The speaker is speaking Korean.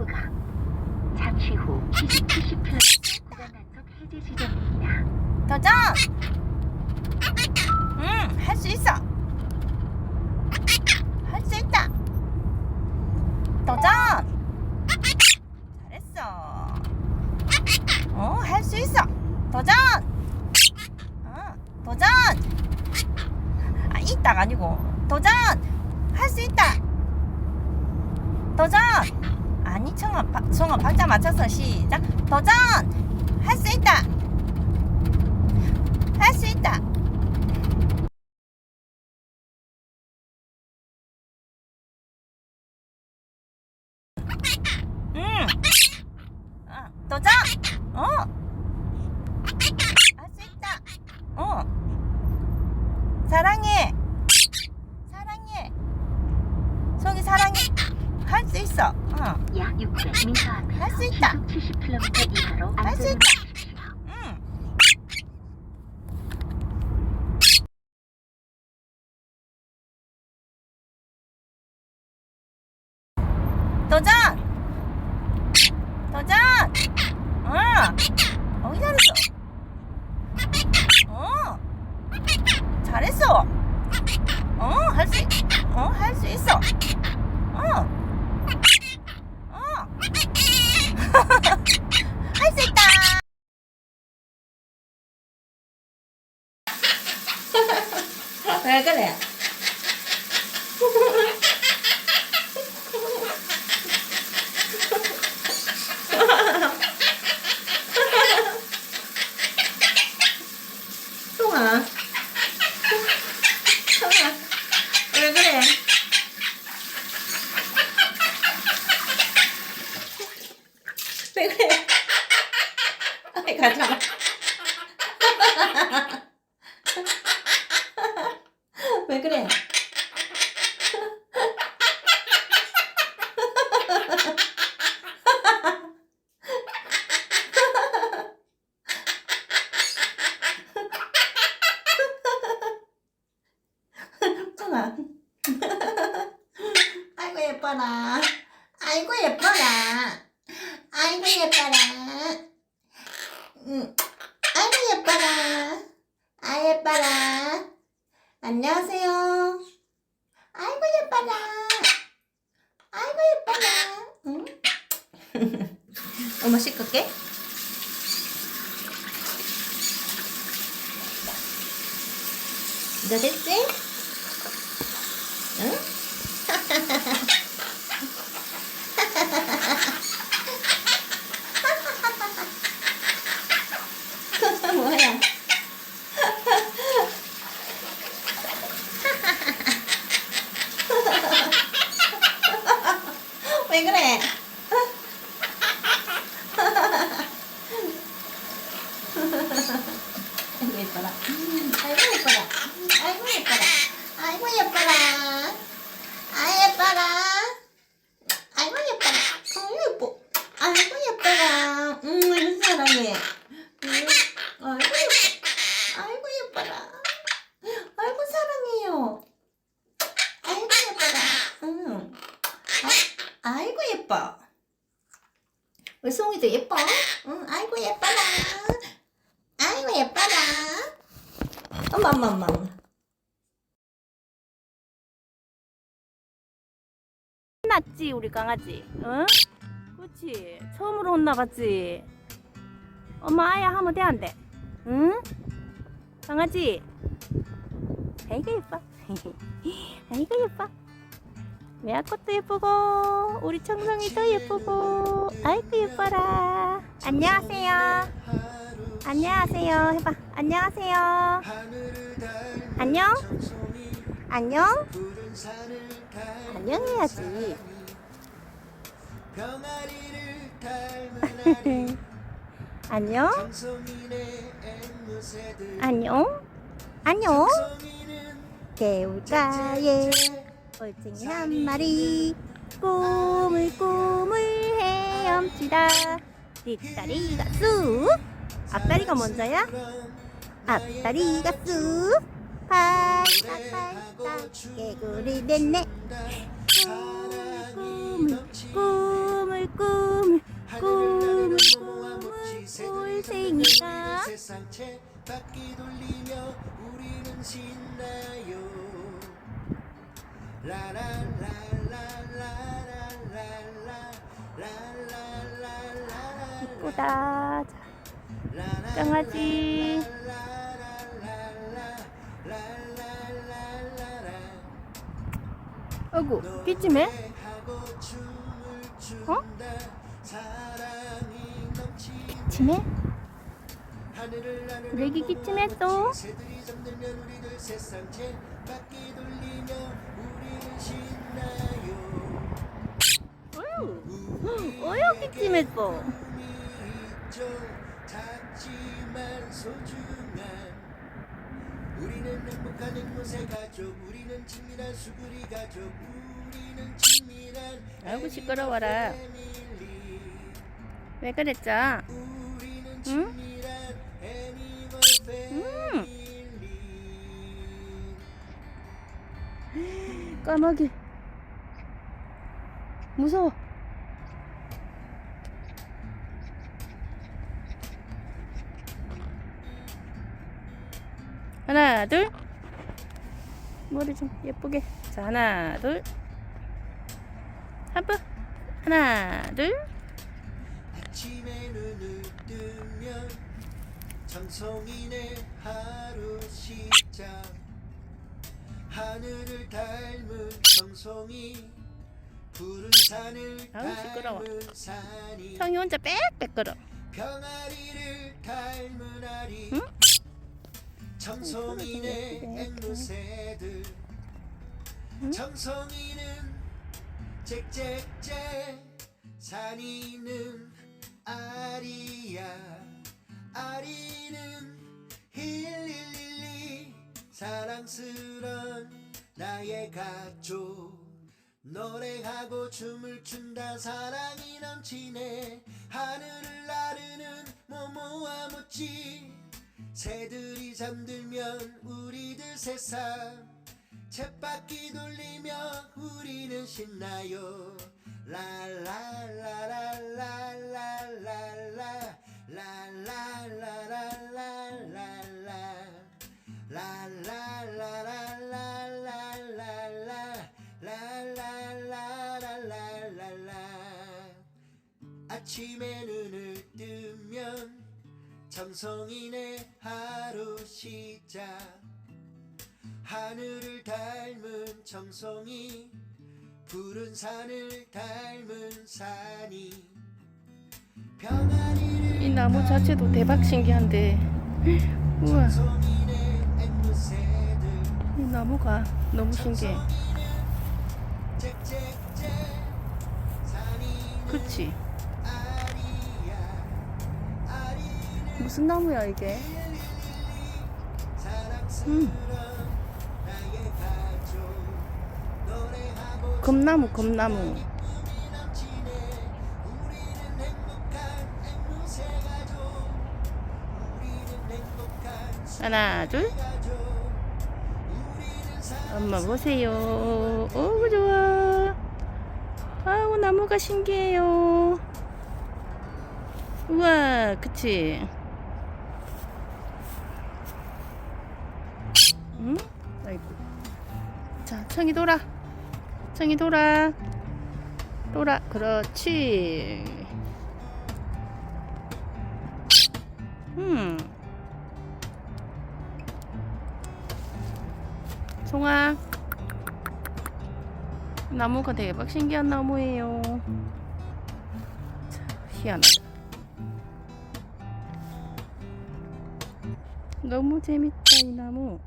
구간. 잠시 후 70km 구간 단속 해제 지점입니다. 도전! 응, 할 수 있어. 할 수 있다. 도전! 잘했어. 어, 할 수 있어. 도전! 어, 도전! 아, 있다가 아니고. 도전! 할 수 있다. 도전! 아니, 청아, 박- 청아 박자 맞춰서 시작. 도전! 할 수 있다. 할 수 있다. 응. 어, 도전. 어. 할 수 있다. 어. 사랑해. 속이 사랑해. 할 수 있어. 어. 약 600m 앞에서 할수 있다. 시속 70km 이하로 할수 있다. 도전! 도전! 어! 어, 잘했어. 어! 잘했어. 어, 할 수, 어, 할 수 있어. 어. 어. 할 수 있다. 왜 그래? 송아. 송아. 왜 그래? 왜 그래? 아이, 마. 왜 그래? 아이고 예뻐라. 아이고 예뻐라. 아이고 예뻐라. 응. 아이고 예뻐라. 아 예뻐라. 안녕하세요. 아이고 예뻐라. 아이고 예뻐라. 응? 엄마 씻을게. 너 됐지? 응? 뭐야? 왜 그래? 아이고 예뻐라. 아이고 예뻐라. 아이고 예뻐라. 아이고 예뻐라. 아 예뻐라. 아이고 예뻐라. 아이고 예뻐. 아이고 예뻐라. 음, 이런 사랑해. 음, 아이고 예뻐. 아이고 예뻐라. 아이고 사랑해요. 아이고 예뻐라. 음. 아, 아이고 예뻐. 우리 송이도 예뻐. 응, 아이고 예뻐라. 아이고 예뻐라. 엄마. 혼났지 우리 강아지. 응? 그렇지. 처음으로 혼나봤지. 엄마 아야 하면 돼 안 돼? 응? 강아지. 아이고 예뻐. 아이고 예뻐. 매화꽃도 예쁘고 우리 청성이도 예쁘고 아이고 예뻐라. 안녕하세요. 안녕하세요. 해봐. 안녕하세요. 안녕. 안녕. 안녕해야지. 안녕. 안녕. 안녕. 개울가에 올챙이 한 마리 꿈을 꿈을 헤엄치다 뒷다리가 쑥 앞다리가 먼저야? 앞다리가 쑥 팡팡 팡팡 개구리 됐네. 꿈을 꿈을 꿈을 꿈을 꿈을 꿀생이가 바퀴 돌리며 우리는 신나요 이쁘다. 강아지 아이고 기침해? 어? 기침해? 내기 기침했어? 어휴, 어휴 기침했어 작지만 소중한 우리는 행복한 아이고, 시끄러워라. 왜 그랬죠? 애니멀 패밀리 까마귀. 무서워. 하나, 둘. 머리 좀 예쁘게. 자, 하나, 둘. 한번. 하나, 둘. 아침에 눈을 뜨면 정성인의 하루 시작 하늘을 닮은 정성이 푸른 산을 아우, 시끄러워. 닮은 산이 성이 혼자 빽빽 걸어. 병아리를 닮은 아리 응? 응, 앵무새들. 응? 정성이는 짹짹짹 산이는 아리야. 아리는 힐릴릴리 사랑스런 나의 가족. 노래하고 춤을 춘다 사랑이 넘치네. 하늘을 나르는 모모와 무치 새들이 잠들면 우리들 세상 쳇바퀴 돌리며 우리는 신나요 라라라라라라라라 라라라라라라라 라라라라라라라라 라라라라라라라 아침에 눈을 뜨면 정성인의 하루 시작 하늘을 닮은 정성이 푸른 산을 닮은 산이 이 나무 자체도 대박 신기한데. 우와, 이 나무가 너무 신기해. 그치? 무슨 나무야 이게? 음. 검나무 검나무. 하나 둘. 엄마 보세요. 오우 좋아. 아우 나무가 신기해요. 우와 그치? 청이 돌아. 청이 돌아. 돌아. 그렇지. 음. 송아. 나무가 대박 신기한 나무예요. 자, 희한하다. 너무 재밌다, 이 나무.